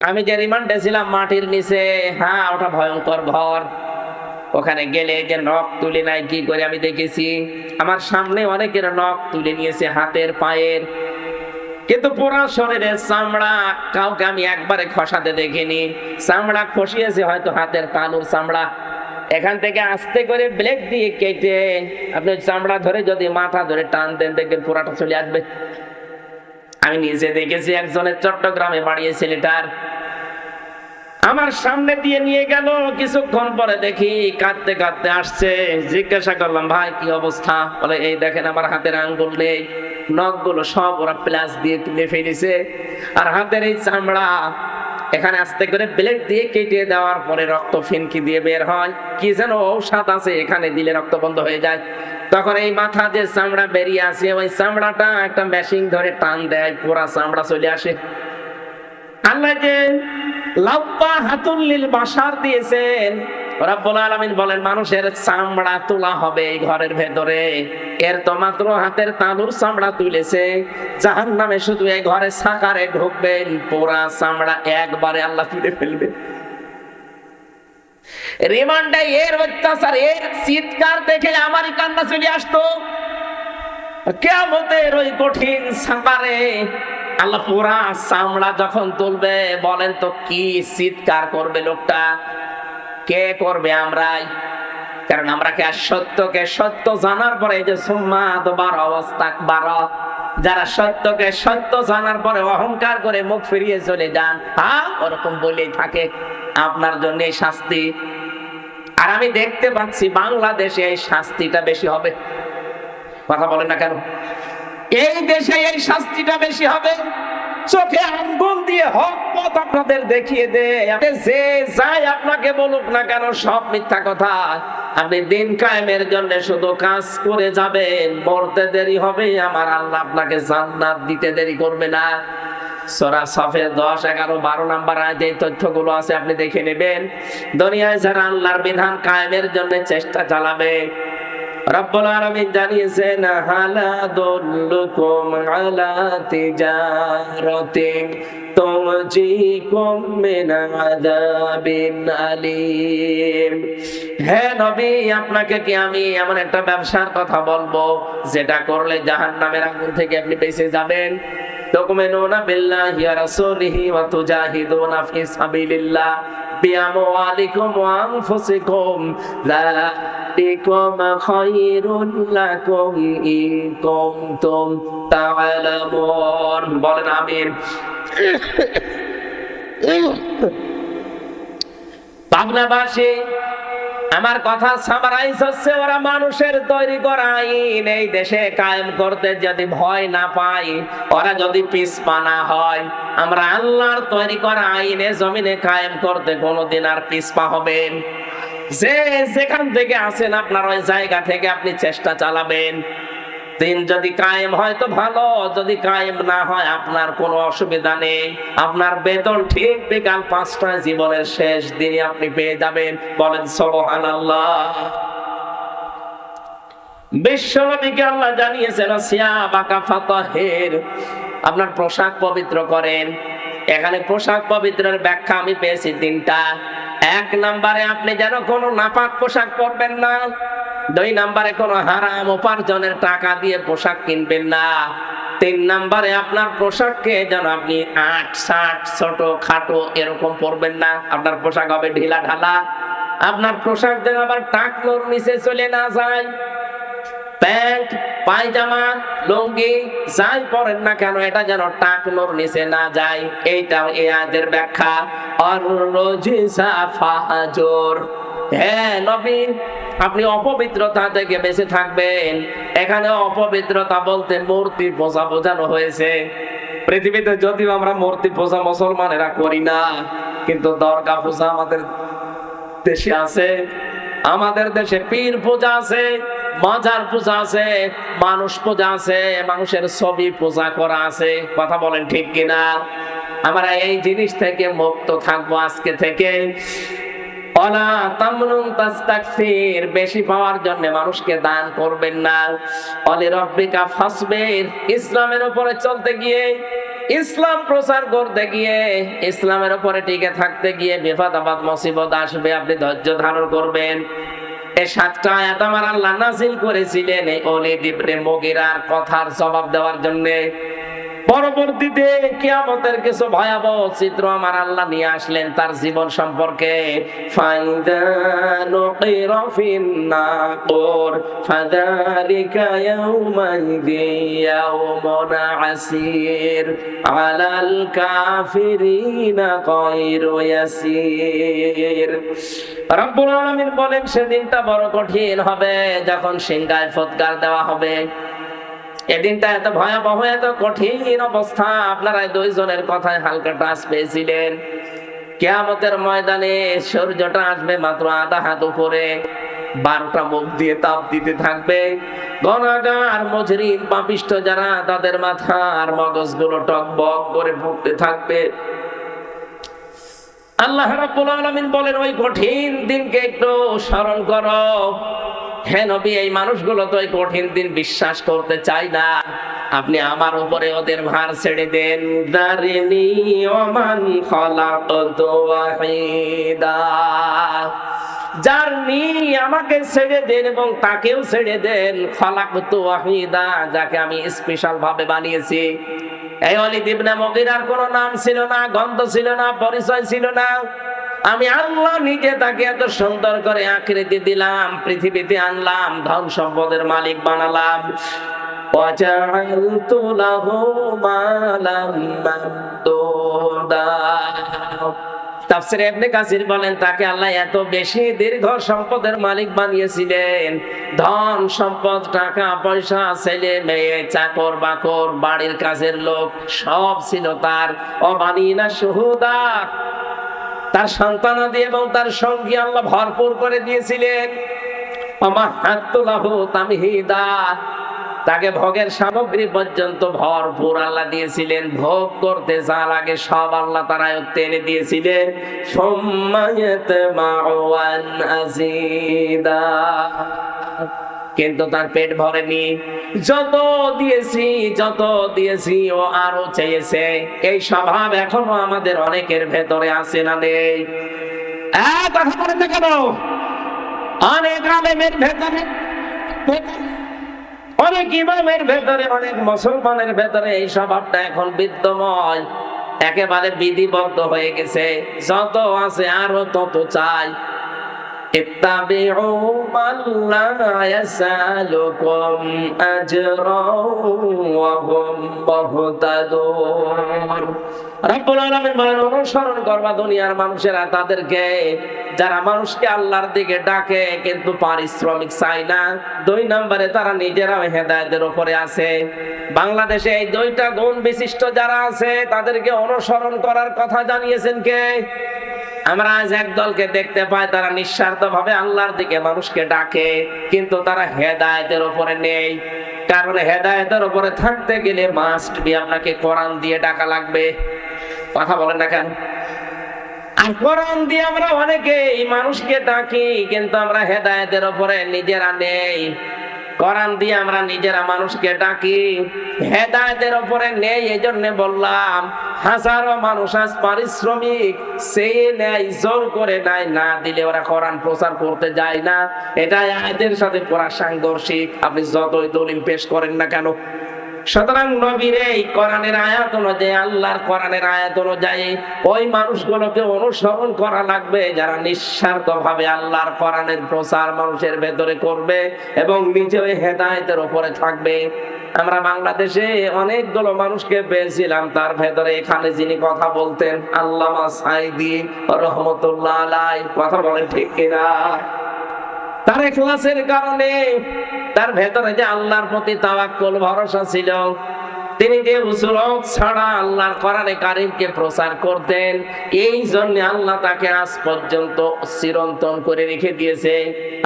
আমি যে রিমান্ডে ছিলাম মাটির নিচে হ্যাঁ ওটা ভয়ঙ্কর ঘর। ওখানে গেলে যে নখ তুলে নাই কি করে আমি দেখেছি, আমার সামনে অনেকের নখ তুলে নিয়েছে হাতের, পায়ের। কিন্তু পুরো শরীরের চামড়া কাউকে আমি একবারে খসাতে দেখিনি। চামড়া খসিয়েছে হয়তো হাতের তালুর চামড়া। এখান থেকে আস্তে করে ব্লেক দিয়ে কেটে, আপনি চামড়া ধরে যদি মাথা ধরে টান দেন, দেখবেন পুরাটা চলে আসবে। আমি নিজে দেখেছি একজনের চট্টগ্রামে বাড়িয়ে ছেলেটার আমার সামনে দিয়ে নিয়ে গেল, কিছুক্ষণ পরে দেখি কাঁদতে কাঁদতে আসছে। জিজ্ঞাসা করলাম, ভাই, কি অবস্থা? বলে, এই দেখেন আমার হাতের আঙ্গুল নেই, নখগুলো সব ওরা প্লাস দিয়ে তুলে ফেলেছে। আর হাতের এই চামড়া, এখানে আস্তে করে ব্লেড দিয়ে কেটে দেওয়ার পরে রক্ত ফিনকি দিয়ে বের হয়। কি যেন ঔষধ আছে, এখানে দিলে রক্ত বন্ধ হয়ে যায়। তখন এই মাথা যে চামড়া বেরিয়ে আসে, ওই চামড়াটা একটা মেশিন ধরে টান দেয়, পুরা চামড়া চলে আসে। আল্লাহ যে লাব্বা হাতুল্লিল বাসার দিয়েছেন। বলেন, মানুষের চামড়া তোলা হবে এই ঘরের ভেতরে। এর তো মাত্র হাতের তালুর চামড়া তুলেছে। জাহান নামে শুধু এই ঘরে সাকারে ঢুকবেন পোড়া চামড়া একবারে আল্লাহ তুলে ফেলবে। রিমান্ডে এর অত্যাচার এর চিৎকার দেখে কান্না চলে আসতো। কেমতের ওই কঠিন আল্লাহ পুরা চামড়া যখন তুলবে, বলেন তো কি চিৎকার করবে লোকটা? কে করবে আমরাই? কারণ আমরা কে সত্যকে সত্য জানার পরে যে সুম্মা তোমার অবস্থা বারো যারা সত্যকে সত্য জানার পরে অহংকার করে মুখ ফিরিয়ে চলে যান হ্যাঁ ওরকম বলেই থাকে। আপনার জন্য এই শাস্তি। আর আমি দেখতে পাচ্ছি বাংলাদেশে এই শাস্তিটা বেশি হবে। কথা বলেন না কেন? এই দেশে এই শাস্তিটা বেশি হবে। চোখে আঙ্গুল দিয়ে হক পথ আপনাদের দেখিয়ে দে। যে যাই আপনাকে বলুক না কেন, সব মিথ্যা কথা। আপনি দিন কায়েমের জন্য শুধু কাজ করে যাবেন। মরতে দেরি হবে, আমার আল্লাহ আপনাকে জান্নাত দিতে দেরি করবে না। সোরা সফের দশ, এগারো, বারো নাম্বার আয় যে তথ্যগুলো আছে, আপনি দেখে নেবেন। দুনিয়ায় যারা আল্লাহর বিধান কায়েমের জন্য চেষ্টা চালাবে, রব্বুল আলামিন জানিয়েছেন, হালা দুল্লুকুম আলা তিজারাতিন তুমজিকুম মিন আযাবিন আলিম। হে নবী, আপনাকে কি আমি এমন একটা ব্যবসার কথা বলব, যেটা করলে জাহান্নামের আগুন থেকে আপনি বেঁচে যাবেন? তুমিনুনা বিল্লাহি ওয়া রাসূলিহি ওয়া তুজাহিদুনা ফি সাবিলিল্লাহ বিআমওয়ালিকুম ওয়া আনফুসিকুম যালিকুম খায়রুল লাকুম ইন কুনতুম তা'লামুন বলেন আমিন। পাবনাবাসী আমার কথা সামারাইজ হচ্ছে, ওরা মানুষের তৈরি করা আইন এই দেশে কায়েম করতে যদি ভয় না পাই ওরা যদি পিছপা না হয়, আমরা আল্লাহর তৈরি করা আইনে জমিনে কায়েম করতে কোনোদিন আর পিছপা হবেন যে যেখান থেকে আসেন আপনার ওই জায়গা থেকে আপনি চেষ্টা চালাবেন। দিন যদি কায়েম হয় তো ভালো, যদি কায়েম না হয় আপনার কোনো অসুবিধা নেই। আপনার বেতন ঠিক বিকাল পাঁচটায় জীবনের শেষ দিনে আপনি পেয়ে যাবেন। বলেন সোহান আল্লাহ বিশ্বনবীকে আল্লাহ জানিয়েছেন আপনার পোশাক পবিত্র করেন। এখানে পোশাক পবিত্রের ব্যাখ্যা আমি পেয়েছি তিনটা। এক নম্বরে আপনি যেন কোনো নাপাক পোশাক পরবেন না। দুই নাম্বারে কোনো হারাম উপার্জনের টাকা দিয়ে পোশাক কিনবেন না। তিন নাম্বারে আপনার পোশাককে যেন আপনি আট, ষাট, ছোট, খাটো এরকম পরবেন না। আপনার পোশাক হবে ঢিলা ঢালা। আপনার পোশাক যেন আবার টাকলোর নিচে চলে না যায়। প্যান্ট, পায়জামা, লুঙ্গি, যাই পরেন না কেন, এটা যেন টাকনোর নিচে না যায়। এইটাও এ আয়াতের ব্যাখ্যা। আর রোজিসা ফাহাজোর হ্যাঁ নবী, আপনি অপবিত্রতা থেকে বেঁচে থাকবেন। এখানে অপবিত্রতা বলতে মূর্তি পূজা বোঝানো হয়েছে। পৃথিবীতে যদিও আমরা মূর্তি পূজা মুসলমানেরা করি না, কিন্তু দরগা পূজা আমাদের দেশে আছে, আমাদের দেশে পীর পূজা আছে, মাজার পূজা আছে, মানুষ পূজা আছে, মানুষের ছবি পূজা করা আছে। কথা বলেন ঠিক কিনা? আমরা এই জিনিস থেকে মুক্ত থাকব আজকে থেকে। অলা বেশি পাওয়ার জন্য মানুষকে দান করবেন না। অলি ইসলামের উপরে চলতে গিয়ে, ইসলাম প্রচার করতে গিয়ে, ইসলামের উপরে টিকে থাকতে গিয়ে বিপদ আপদ মুসিবত আসবে, আপনি ধৈর্য ধারণ করবেন। এই সাতটা আমার আল্লাহ নাজিল করেছিলেন, এই অলিদ ইবনে মুগিরার কথার জবাব দেওয়ার জন্য। পরবর্তীতে কিয়ামতের কিছু ভয়াবহ চিত্র আমার আল্লাহ নিয়ে আসলেন তার জীবন সম্পর্কে। বলেন, সেদিনটা বড় কঠিন হবে, যখন সিংহায় ফৎকার দেওয়া হবে। এদিনটা এত ভয়াবহ, এত কঠিন অবস্থা। আপনারা দুইজনের কথায় হালকা টাচ পেয়েছিলেন। কেয়ামতের ময়দানে সূর্যটা আসবে মাত্র আধা হাত উপরে। বারোটা মুখ দিয়ে তাপ দিতে থাকবে। গণাগার, মজরিন পাপিষ্ট যারা, তাদের মাথা আর মগজগুলো টকবক করে ফুটতে থাকবে। আল্লাহ রাব্বুল আলামিন বলেন, ওই কঠিন দিনকে একটু স্মরণ করো। হে নবী, এই মানুষগুলো তো এই কঠিন দিন বিশ্বাস করতে চায় না। আপনি আমার উপরে ওদের ভার ছেড়ে দেন। দারিনি ওমান খলাকতু ওয়াহিদা যার নি আমাকে ছেড়ে দেন এবং তাকেও ছেড়ে দেন খলাকতু ওয়াহিদা যাকে আমি স্পেশাল ভাবে বানিয়েছি। এই অলিদ ইবনে মুগিরার কোনো নাম ছিল না, গন্ধ ছিল না, পরিচয় ছিল না। আমি আল্লাহ নিজে তাকে এত সুন্দর করে আকৃতি দিলাম পৃথিবীতে আনলাম ধন সম্পদের মালিক বানালাম وجعلت له مالا ممدودا তাফসিরে ইবনে কাসির বলেন তাকে আল্লাহ এত বেশি দীর্ঘ সম্পদের মালিক বানিয়েছিলেন ধন সম্পদ টাকা পয়সা ছেলে মেয়ে চাকর বাকর বাড়ির কাজের লোক সব ছিল তার অবানিনা সুহুদা তার সন্তানাদি এবং তার সঙ্গী আল্লাহ ভরপুর করে দিয়েছিলেন। আমার হাতুলাহু তামহিদা। তাকে ভোগের সামগ্রী পর্যন্ত ভরপুর আল্লাহ দিয়েছিলেন। ভোগ করতে যা আগে সব আল্লাহ তার আয়ত্তে এনে দিয়েছিলেন। সম্মানিত মাওয়ান আজিদা কিন্তু তার পেট ভরেনি। যত দিয়েছি যত দিয়েছি, ও আরও চেয়েছে। এই স্বভাব এখনও আমাদের অনেকের ভেতরে আছে না নেই। অনেক ভেতরে অনেক ভেতরে, অনেক মুসলমানের ভেতরে এই স্বভাবটা এখন একেবারে বিধিবদ্ধ হয়ে গেছে। যত আছে আরও তত চাই। اتبعوا من لا يسألكم أجرا وهم مهتدون রব্বুল আলামিন বলেন অনুসরণ করবা দুনিয়ার মানুষেরা তাদেরকে যারা মানুষকে আল্লাহর দিকে ডাকে কিন্তু পারিশ্রমিক চায় না দুই নম্বরে তারা নিজেরাও হেদায়েতের উপরে আছে বাংলাদেশে এই দুইটা গুণ বিশিষ্ট যারা আছে তাদেরকে অনুসরণ করার কথা জানিয়েছেন কে আমরা আজ এক দলকে দেখতে পাই, তারা নিঃস্বার্থ ভাবে আল্লাহর দিকে মানুষকে ডাকে, কিন্তু তারা হেদায়েতের উপরে নেই। কারণ হেদায়েতের উপরে থাকতে গেলে মাস্ট বি আপনাকে কোরআন দিয়ে ডাকা লাগবে। কথা বলেন না কেন? আর কোরআন দিয়ে আমরা অনেকে মানুষকে ডাকি, কিন্তু আমরা হেদায়েতের ওপরে নিজেরা নেই। কোরআন দিয়ে আমরা নিজেরা মানুষকে ডাকি। হেদায়তের ওপরে নেই এই জন্য বললাম, হাজারো মানুষ আজ পারিশ্রমিক, সেই নেয়, জোর করে নাই না দিলে ওরা কোরআন প্রচার করতে যায় না। এটাই আয়দের সাথে পড়া সাংঘর্ষিক আপনি যতই দলিল পেশ করেন না কেন সুতরাং নবীর এই কোরআনের আয়াত অনুযায়ী, আল্লাহর কোরআনের আয়াত অনুযায়ী ওই মানুষগুলোকে অনুসরণ করা লাগবে যারা নিঃস্বার্থ ভাবে আল্লাহর কোরআনের প্রচার মানুষের ভেতরে করবে এবং নিজে ওই হেদায়তের উপরে থাকবে। আমরা বাংলাদেশে অনেকগুলো মানুষকে পেয়েছিলাম, তার ভেতরে এখানে যিনি কথা বলতেন, আল্লামা সাইদি রহমতুল্লাহ আলাই কথা বলেন ঠিক কিনা? তার এখলাসের কারণে তার ভেতরে যে আল্লাহর প্রতি তাওয়াক্কুল ভরসা ছিল, তিনি যে উসুলক ছাড়া আল্লাহর কোরআনে কারিমকে প্রচার করতেন, এই জন্য আল্লাহ তাকে আজ পর্যন্ত চিরন্তন করে রেখে দিয়েছে।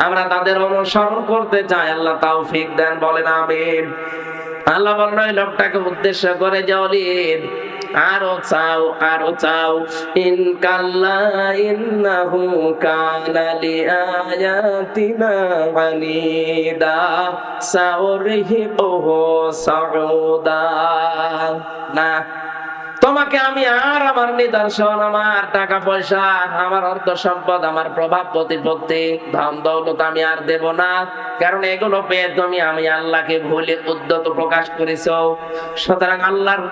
আমরা তাদের অনুসরণ করতে চাই, আল্লাহ তৌফিক দেন, বলেন আমিন। আল্লাহ বলেন লোকটাকে উদ্দেশ্য করে যে, অলিদ আরও চাও আরও চাও। ইন কাল্লা আয়াতিনা না, তোমাকে আমি আর আমার নিদর্শন, আমার টাকা পয়সা আমার অর্থ সম্পদ আমার প্রভাব, প্রতিপত্তি, ধন, দৌলত আমি আর দেব না। কারণ এগুলো পেয়ে তুমি আমি আল্লাহকে ভুলে উদ্যত প্রকাশ করেছ। সুতরাং আল্লাহর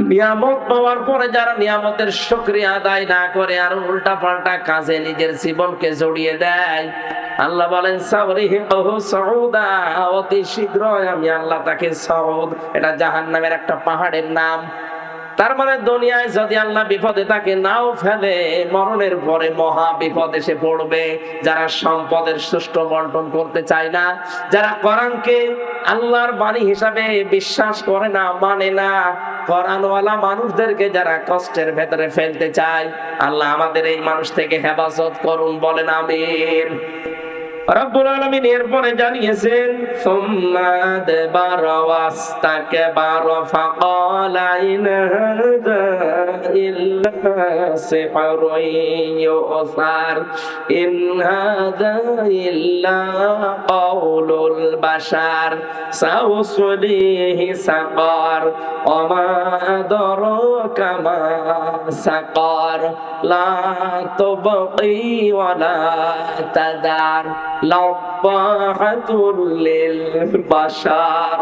নিয়ামত পাওয়ার পরে যারা নিয়ামতের সক্রিয় আদায় না করে আর উল্টা পাল্টা কাজে নিজের জীবনকে জড়িয়ে দেয়, আল্লাহ বলেন অতি শীঘ্রই আমি আল্লাহ তাকে সৌদ এটা জাহান্নামের একটা পাহাড়ের নাম। তার মানে দুনিয়ায় যদি আল্লাহ বিপদে তাকে নাও ফেলে। মরণের পরে মহা বিপদ এসে পড়বে। যারা সম্পদের সুষ্ঠু বন্টন করতে চায় না, যারা কোরআনকে আল্লাহর বাণী হিসাবে বিশ্বাস করে না মানে না, কোরআনওয়ালা মানুষদেরকে যারা কষ্টের ভেতরে ফেলতে চায়, আল্লাহ আমাদের এই মানুষ থেকে হেফাজত করুন, বলেন আমিন। রব্বুল আলামিন এরপরে জানিয়েছেন, সুম্মা আদবারা ওয়াস্তাকবারা ফাকালা ইন ইল্লা সিহরুন ইউসার। ইন হাযা ইল্লা কাউলুল বাশার। সাউসলিহি সাকার। ওমা আদরাকা মা সাকার। লা তাদার। لطاحة للبشر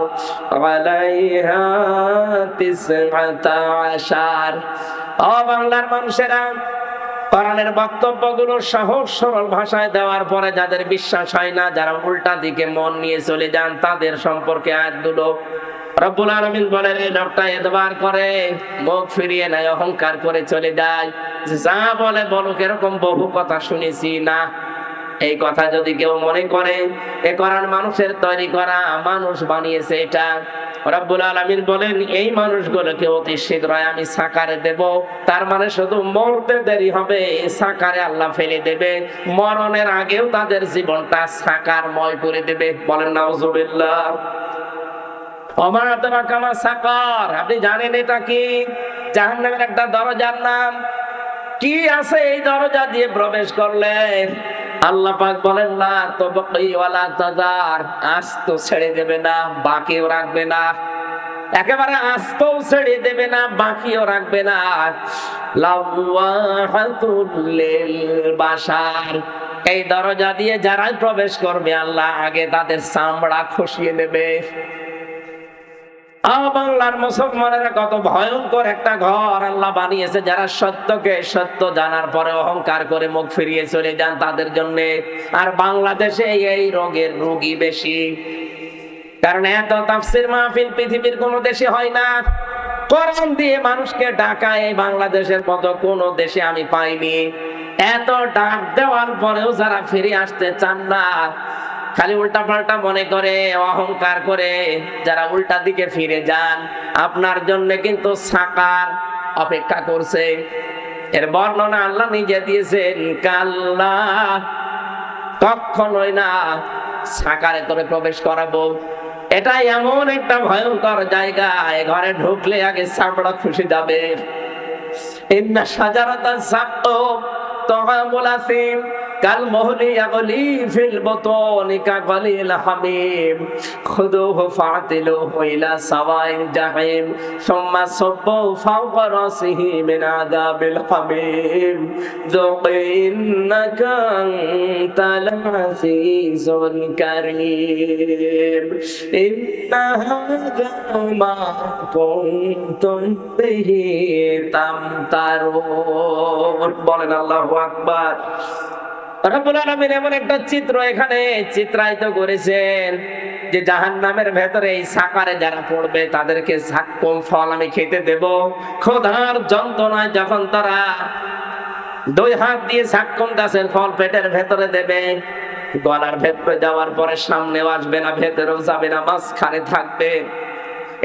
عليها تسعة عشر ও বাংলার মানুষেরা কোরআনের বক্তব্যগুলো সহজ সরল ভাষায় দেওয়ার পরে যাদের বিশ্বাস হয় না যারা উল্টা দিকে মন নিয়ে চলে যান তাদের সম্পর্কে আয়াতগুলো রব্বুল আলামিন বলেন এই লোকটা এতবার করে মুখ ফিরিয়ে নেয় অহংকার করে চলে যায় যা বলে বলুক এরকম বহু কথা শুনেছি না এই কথা যদি কেউ মনে করে, এ করার মানুষের তৈরি করা মানুষ বানিয়েছে এটা। রব্বুল আলামিন বলেন, এই মানুষগুলোকে অতি শীঘ্রই আমি সাকারে দেব। তার মানে শুধু মরতে দেরি হবে সাকারে আল্লাহ ফেলে দেবে। মরণের আগেও তাদের জীবনটা সাকারময় করে দেবে। বলেন সাকার। আপনি জানেন এটা কি? জাহান্নামের একটা দরজার নাম। কি আছে এই দরজা দিয়ে প্রবেশ করলে? আল্লাহ পাক বলেন না তো ওয়ালা তাদার। আস্ত ছেড়ে দেবে না, বাকিও রাখবে না। একেবারে আস্তও ছেড়ে দেবে না, বাকিও রাখবে না। বাশার। এই দরজা দিয়ে যারাই প্রবেশ করবে, আল্লাহ আগে তাদের চামড়া খসিয়ে নেবে বাংলার মুসলমানেরা কত ভয়ঙ্কর একটা ঘর আল্লাহ বানিয়েছে, যারা সত্যকে সত্য জানার পরে অহংকার করে মুখ ফিরিয়ে চলে যান তাদের জন্য। আর বাংলাদেশে এই রোগের রোগী বেশি। কারণ এত তাফসির মাহফিল পৃথিবীর কোনো দেশে হয় না। কোরআন দিয়ে মানুষকে ডাকা এই বাংলাদেশের মতো কোন দেশে আমি পাইনি। এত ডাক দেওয়ার পরেও যারা ফিরে আসতে চান না খালি উল্টা পাল্টা মনে করে, অহংকার করে যারা উল্টা দিকে ফিরে যান, আপনার জন্য কিন্তু সাকার অপেক্ষা করছে। এর বর্ণনা আল্লাহ নিজে দিয়েছেন, কাল্লা কখনোই না, সাকারে তোরে প্রবেশ করাবো। এটা এমন একটা ভয়ঙ্কর জায়গা, এ ঘরে ঢুকলে আগে চামড়া খুশি যাবে। সাজারাতা সাক্তো তগামুল আসিম কাল মহলি আগলি ফিল বতনিকা কাগলিল হামিম। খুদুহু ফাতিলুহু ইলা সাওয়াইল জাহিম। সুম্মা সুব্বু ফাওকা রাসিহি মিন আযাবিল হামিম। যুক ইন্নাকা আনতাল আজিজুল কারীম। ইন্না মা কুনতুম বিহি তামতারুন। বলেন আল্লাহু আকবার। রব্বুল এমন একটা চিত্র এখানে চিত্রায়িত করেছেন যে জাহান নামের ভেতরে এই সাকারে যারা পড়বে তাদেরকে ঝাক্কম ফল আমি খেতে দেব। খোদার যন্ত্রণায় যখন তারা দুই হাত দিয়ে ঝাক্কম গাছের ফল পেটের ভেতরে দেবে, গলার ভেতরে যাওয়ার পরে সামনেও আসবে না, ভেতরেও যাবে না, মাঝখানে থাকবে।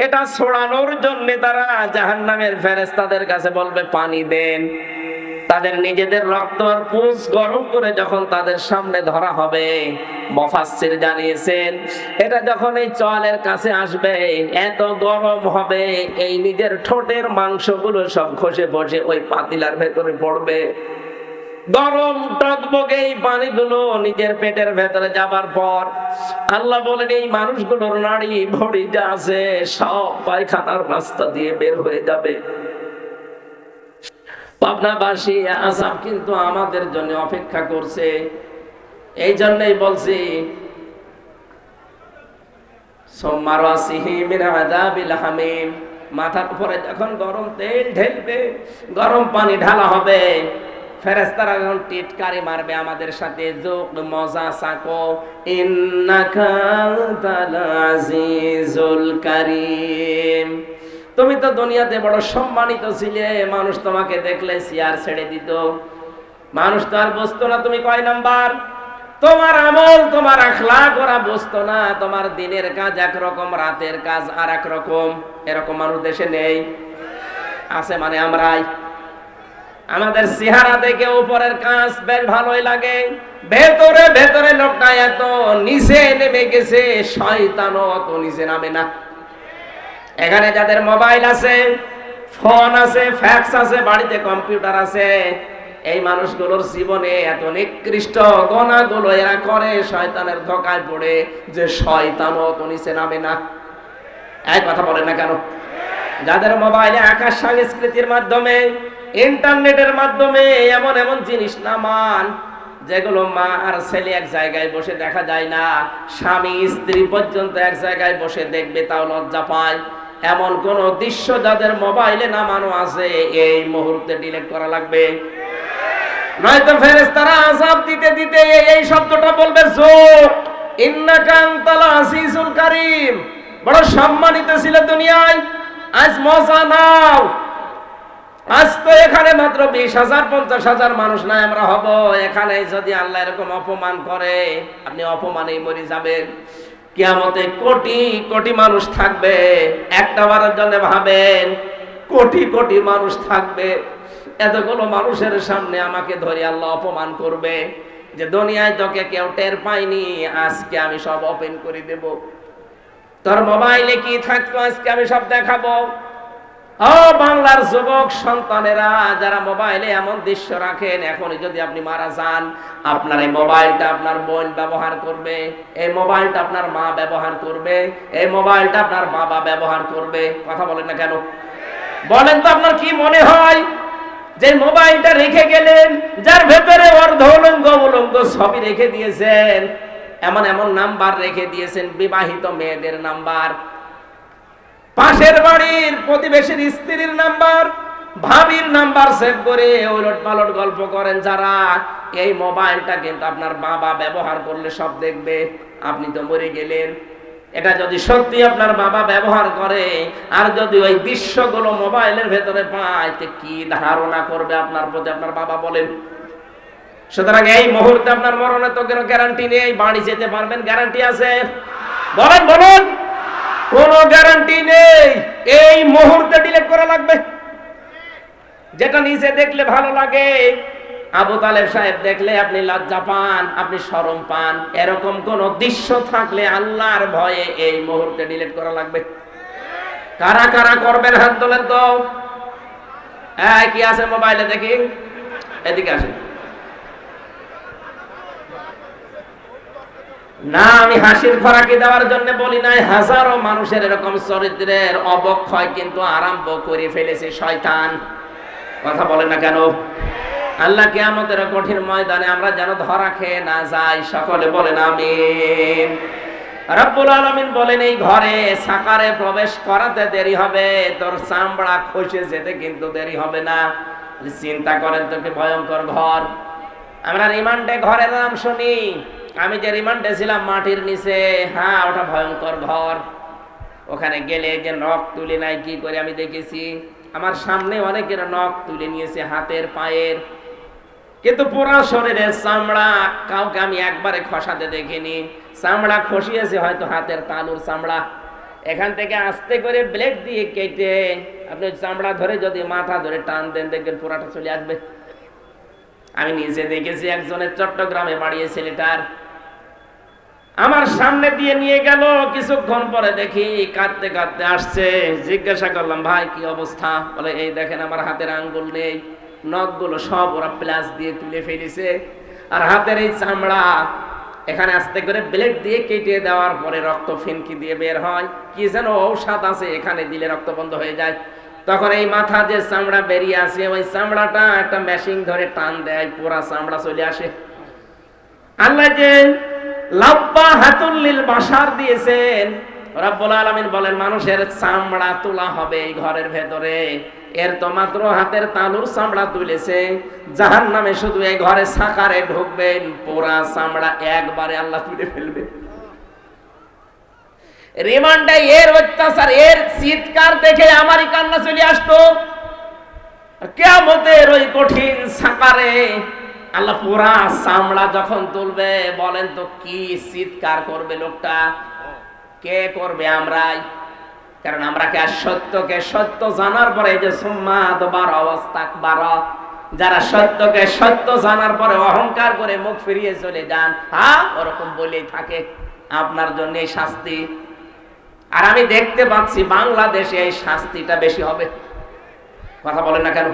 এটা ছড়ানোর জন্য তারা জাহান নামের ফেরেস্তাদের কাছে বলবে, পানি দেন। তাদের নিজেদের রক্ত আর পুষ গরম করে যখন তাদের সামনে ধরা হবে মফাসির জানিয়েছেন, এটা যখন এই চলের কাছে আসবে, এত গরম হবে, এই নিজের ঠোঁটের মাংসগুলো সব খসে বসে ওই পাতিলার ভেতরে পড়বে। গরম টকবগে এই পানিগুলো নিজের পেটের ভেতরে যাবার পর আল্লাহ বলেন, এই মানুষগুলোর নাড়ি ভড়ি যা আছে সব পায়খানার রাস্তা দিয়ে বের হয়ে যাবে। পাবনাবাসী, আসাম কিন্তু আমাদের জন্য অপেক্ষা করছে। এই জন্যই বলছি মাথার উপরে যখন গরম তেল ঢেলবে, গরম পানি ঢালা হবে ফেরেস্তারা যখন টিটকারি মারবে আমাদের সাথে যোগ মজা, সাকো, ইন্নাকা কারীম। তুমি তো দুনিয়াতে বড় সম্মানিত ছিলে, মানুষ তোমাকে দেখলে চেয়ার ছেড়ে দিত। মানুষ তো আর বুঝতো না তুমি কয় নাম্বার। তোমার আমল, তোমার আখলাক, ওরা বুঝতো না, তোমার দিনের কাজ একরকম, রাতের কাজ আর এক রকম এরকম মানুষ দেশে নেই। আছে মানে আমরাই। আমাদের চেহারা দেখে উপরের কাজ বেশ ভালোই লাগে। ভেতরে ভেতরে লোকটা এত নিচে নেমে গেছে, শয়তানও অত নিচে নামে না। এখানে যাদের মোবাইল আছে, ফোন আছে, ফ্যাক্স আছে, বাড়িতে কম্পিউটার আছে, এই মানুষগুলোর জীবনে এত নিকৃষ্ট গণাগুলো এরা করে, শয়তানের ধোকায় পড়ে যে শয়তানও অত নিচে নামে না। এক কথা বলেন না কেন? যাদের মোবাইলে আকাশ সংস্কৃতির মাধ্যমে, ইন্টারনেটের মাধ্যমে এমন এমন জিনিস নামান যেগুলো মা আর ছেলে এক জায়গায় বসে দেখা যায় না, স্বামী স্ত্রী পর্যন্ত এক জায়গায় বসে দেখবে তাও লজ্জা পায়। এমন কোন দৃশ্য যাদের মোবাইলে নামানো আছে, এই মুহূর্তে ডিলিট করা লাগবে। নয়তো ফেরেস তারা আযাব দিতে দিতে এই- শব্দটা বলবে যোগ ইন্নাকা আনতাল আজিজুল কারীম। বড় সম্মানিত ছিল দুনিয়ায়। আজ মজা নাও। আজ তো এখানে মাত্র বিশ হাজার, পঞ্চাশ হাজার মানুষ নাই, আমরা হব। এখানে যদি আল্লাহ এরকম অপমান করে, আপনি অপমানেই মরে যাবেন। কিয়ামতে কোটি কোটি মানুষ থাকবে। একটা বারের জন্য ভাবেন, কোটি কোটি মানুষ থাকবে। এতগুলো মানুষের সামনে আমাকে ধরে আল্লাহ অপমান করবে যে দুনিয়ায় তোকে কেউ টের পাইনি আজকে আমি সব ওপেন করে দেব। তোর মোবাইলে কি থাকতো? আজকে আমি সব দেখাবো। বাংলার যুবক সন্তানেরা, যারা মোবাইলে এমন দৃশ্য রাখেন, এখনই যদি আপনি মারা যান, আপনার এই মোবাইলটা আপনার বোন ব্যবহার করবে, এই মোবাইলটা আপনার মা ব্যবহার করবে, এই মোবাইলটা আপনার বাবা ব্যবহার করবে। কথা বলেন না কেন? বলেন তো আপনার কি মনে হয়? যে মোবাইলটা রেখে গেলেন, যার ভেতরে অর্ধ উলঙ্গ উলঙ্গ ছবি রেখে দিয়েছেন, এমন এমন নাম্বার রেখে দিয়েছেন, বিবাহিত মেয়েদের নাম্বার। পাশের বাড়ির প্রতিবেশীর স্ত্রীর নাম্বার, ভাবির নাম্বার সেভ করে ওলট পালট গল্প করেন যারা। এই মোবাইলটা কিন্তু আপনার বাবা ব্যবহার করলে সব দেখবে, আপনি তো মরে গেলেন। এটা যদি সত্যি আপনার বাবা ব্যবহার করে, আর যদি ওই দৃশ্যগুলো মোবাইলের ভেতরে পায় কি ধারণা করবে আপনার প্রতি? আপনার বাবা বলেন, সুতরাং এই মুহূর্তে আপনার মরণে তো কোনো গ্যারান্টি নেই, বাড়ি যেতে পারবেন গ্যারান্টি আছে। বলেন, বলুন। কোনো গ্যারান্টি নেই। এই মুহূর্তে ডিলিট করা লাগবে। যেটা নিজে দেখলে ভালো লাগে, আবু তালেব সাহেব দেখলে আপনি লজ্জা পান, আপনি শরম পান। এরকম কোন দৃশ্য থাকলে আল্লাহর ভয়ে এই মুহূর্তে ডিলিট করা লাগবে। কারা কারা করবেন হাত তোলেন তো? হ্যাঁ কি আছে মোবাইলে দেখি? এদিকে আসেন। না, আমি হাসির খোরাকি দেওয়ার জন্য বলি নাই, হাজারো মানুষের এরকম চরিত্রের অবক্ষয় কিন্তু আরম্ভ করে ফেলেছে শয়তান। কথা বলে না কেন? আল্লাহ কেয়ামতের কঠিন ময়দানে আমরা যেন ধরা খেয়ে না যাই, সকলে বলেন আমিন। রব্বুল আলমিন বলেন, এই ঘরে সাকারে প্রবেশ করাতে দেরি হবে, তোর চামড়া খসে যেতে কিন্তু দেরি হবে না। চিন্তা করেন তোকে ভয়ঙ্কর ঘর। আমরা রিমান্ডে ঘরের নাম শুনি আমি যে রিমান্ডে ছিলাম মাটির নিচে হ্যাঁ ওটা ভয়ঙ্কর ঘর। ওখানে গেলে যে নখ তুলে নাই কি করে আমি দেখেছি, আমার সামনে অনেকের নখ তুলে নিয়েছে হাতের, পায়ের। কিন্তু পুরা শরীরের চামড়া কাউকে আমি একবারে খসাতে দেখিনি। চামড়া খসিয়েছে হয়তো হাতের তালুর চামড়া। এখান থেকে আস্তে করে ব্লেড দিয়ে কেটে আপনি চামড়া ধরে যদি মাথা ধরে টান দেন, দেখবেন পুরাটা চলে আসবে। আমি নিজে দেখেছি একজনের চট্টগ্রামে বাড়িয়ে ছেলেটার। আমার সামনে দিয়ে নিয়ে গেল। কিছুক্ষণ পরে দেখি কাঁদতে কাঁদতে আসছে। জিজ্ঞাসা করলাম, ভাই, কি অবস্থা? বলে, এই দেখেন, আমার হাতের আঙ্গুল নেই। নখগুলো সব ওরা প্লাস দিয়ে তুলে ফেলেছে। আর হাতের এই চামড়া, এখানে আস্তে করে ব্লেড দিয়ে কেটে দেওয়ার পরে রক্ত ফিনকি দিয়ে বের হয়। কি যেন ঔষধ আছে, এখানে দিলে রক্ত বন্ধ হয়ে যায়। তখন এই মাথা যে চামড়া বেরিয়ে আসে, ওই চামড়াটা একটা মেশিন ধরে টান দেয় পুরা চামড়া চলে আসে। আল্লাহ যে লাব্বা হাতুল্লিল বাসার দিয়েছেন। রব্বুল আলামিন বলেন, মানুষের চামড়া তোলা হবে এই ঘরের ভেতরে। এর তো মাত্র হাতের তালুর চামড়া তুলেছে। জাহান নামে শুধু এই ঘরে সাকারে ঢুকবেন পোড়া চামড়া একবারে আল্লাহ তুলে ফেলবে। রিমান্ডে এর অত্যাচার, এর চিৎকার দেখে আমারই কান্না চলে আসতো। কেয়ামতের ওই কঠিন সাকারে আল্লাহ পুরা চামড়া যখন তুলবে, বলেন তো কি চিৎকার করবে লোকটা? কে করবে আমরাই? কারণ আমরা কে সত্যকে সত্য জানার পরে যে সুম্মাদ বার অবস্থা বার যারা সত্যকে সত্য জানার পরে অহংকার করে মুখ ফিরিয়ে চলে যান হ্যাঁ ওরকম বলেই থাকে আপনার জন্য এই শাস্তি। আর আমি দেখতে পাচ্ছি বাংলাদেশে এই শাস্তিটা বেশি হবে। কথা বলেন না কেন?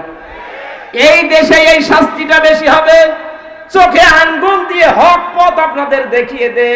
এই দেশে এই শাস্তিটা বেশি হবে। চোখে আঙ্গুল দিয়ে হক পথ আপনাদের দেখিয়ে দে।